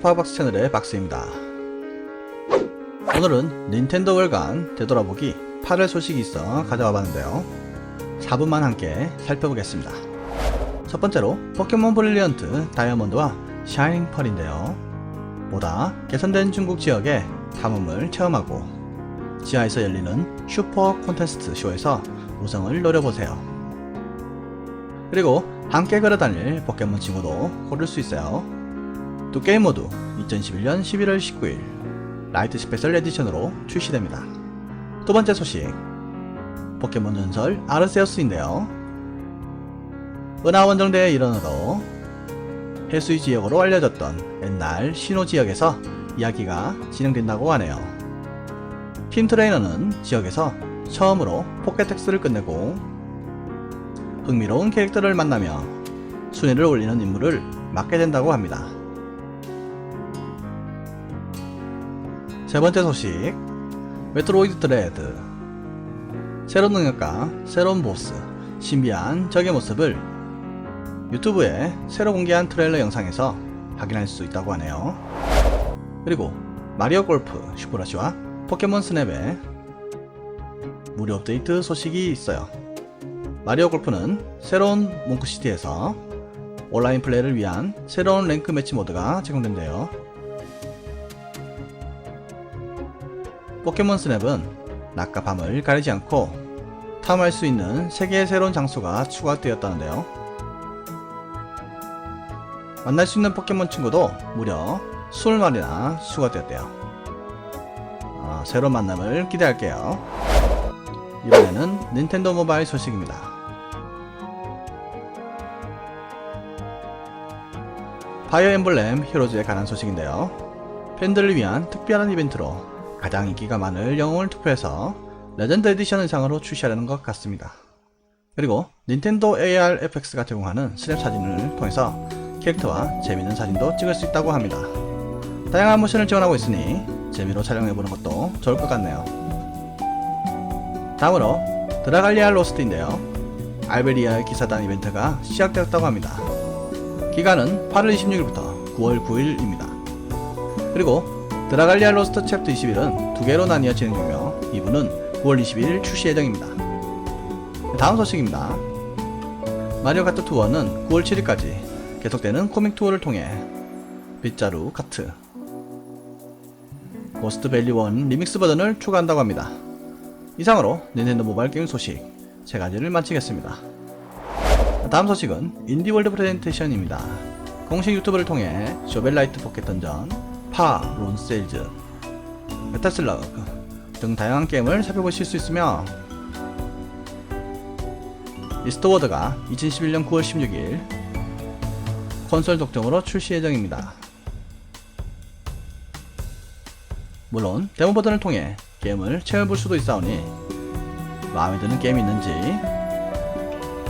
바박스 채널의 박스입니다. 오늘은 닌텐도 월간 되돌아보기 8월 소식이 있어 가져와 봤는데요. 4분만 함께 살펴보겠습니다. 첫 번째로 포켓몬 브릴리언트 다이아몬드와 샤이닝 펄인데요. 보다 개선된 중국 지역의 탐험을 체험하고 지하에서 열리는 슈퍼 콘테스트 쇼에서 우승을 노려보세요. 그리고 함께 걸어다닐 포켓몬 친구도 고를 수 있어요 또 모드 2011년 11월 19일 라이트 스페셜 에디션으로 출시됩니다. 두 번째 소식 포켓몬 전설 아르세우스인데요. 은하 원정대의 일원으로 해수이 지역으로 알려졌던 옛날 신호 지역에서 이야기가 진행된다고 하네요. 팀 트레이너는 지역에서 처음으로 포켓텍스를 끝내고 흥미로운 캐릭터를 만나며 순위를 올리는 임무를 맡게 된다고 합니다. 세 번째 소식. 메트로이드 드레드. 새로운 능력과 새로운 보스 신비한 적의 모습을 유튜브에 새로 공개한 트레일러 영상에서 확인할 수 있다고 하네요. 그리고 마리오 골프 슈퍼러시와 포켓몬 스냅의 무료 업데이트 소식이 있어요. 마리오 골프는 새로운 몽크시티에서 온라인 플레이를 위한 새로운 랭크 매치 모드가 제공된대요 포켓몬 스냅은 낮과 밤을 가리지 않고 탐할 수 있는 세개의 새로운 장소가 추가되었다는데요. 만날 수 있는 포켓몬 친구도 무려 20마리나 추가되었대요. 어, 새로운 만남을 기대할게요. 이번에는 닌텐도 모바일 소식입니다. 파이어 엠블렘 히로즈에 관한 소식인데요. 팬들을 위한 특별한 이벤트로 가장 인기가 많을 영웅을 투표해서 레전드 에디션 의상으로 출시하려는 것 같습니다. 그리고 닌텐도 AR FX가 제공하는 스냅 사진을 통해서 캐릭터와 재밌는 사진도 찍을 수 있다고 합니다. 다양한 모션을 지원하고 있으니 재미로 촬영해보는 것도 좋을 것 같네요. 다음으로 드라갈리아 로스트인데요. 알베리아의 기사단 이벤트가 시작되었다고 합니다. 기간은 8월 26일부터 9월 9일입니다. 그리고 드라갈리아 로스터 챕터 21은 두 개로 나뉘어 진행 중이며 2부는 9월 21일 출시 예정입니다. 다음 소식입니다. 마리오 카트 투어는 9월 7일까지 계속되는 코믹 투어를 통해 빗자루 카트 고스트 밸리 1 리믹스 버전을 추가한다고 합니다. 이상으로 닌텐도 모바일 게임 소식 세 가지를 마치겠습니다. 다음 소식은 인디월드 프레젠테이션입니다. 공식 유튜브를 통해 쇼벨라이트 포켓 던전, 파, 론세일즈, 메타슬러그 등 다양한 게임을 살펴보실 수 있으며 이스트워드가 2011년 9월 16일 콘솔 독점으로 출시 예정입니다. 물론 데모 버전을 통해 게임을 체험해볼 수도 있사오니 마음에 드는 게임이 있는지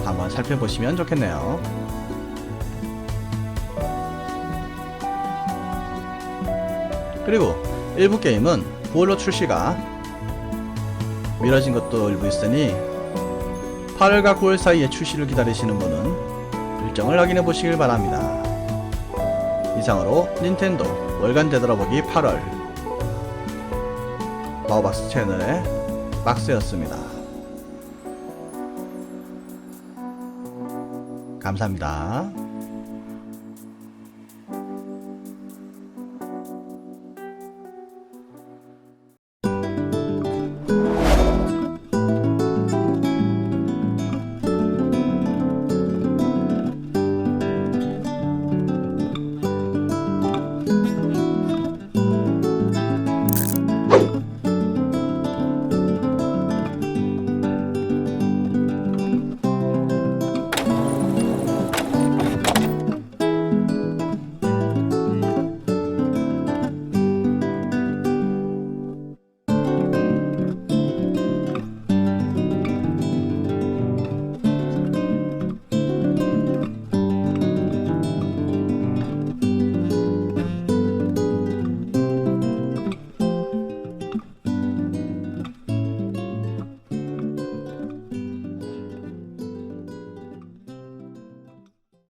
한번 살펴보시면 좋겠네요. 그리고 일부 게임은 9월로 출시가 미뤄진 것도 일부 있으니 8월과 9월 사이에 출시를 기다리시는 분은 일정을 확인해 보시길 바랍니다. 이상으로 닌텐도 월간 되돌아보기 8월 마우박스 채널의 박스였습니다. 감사합니다.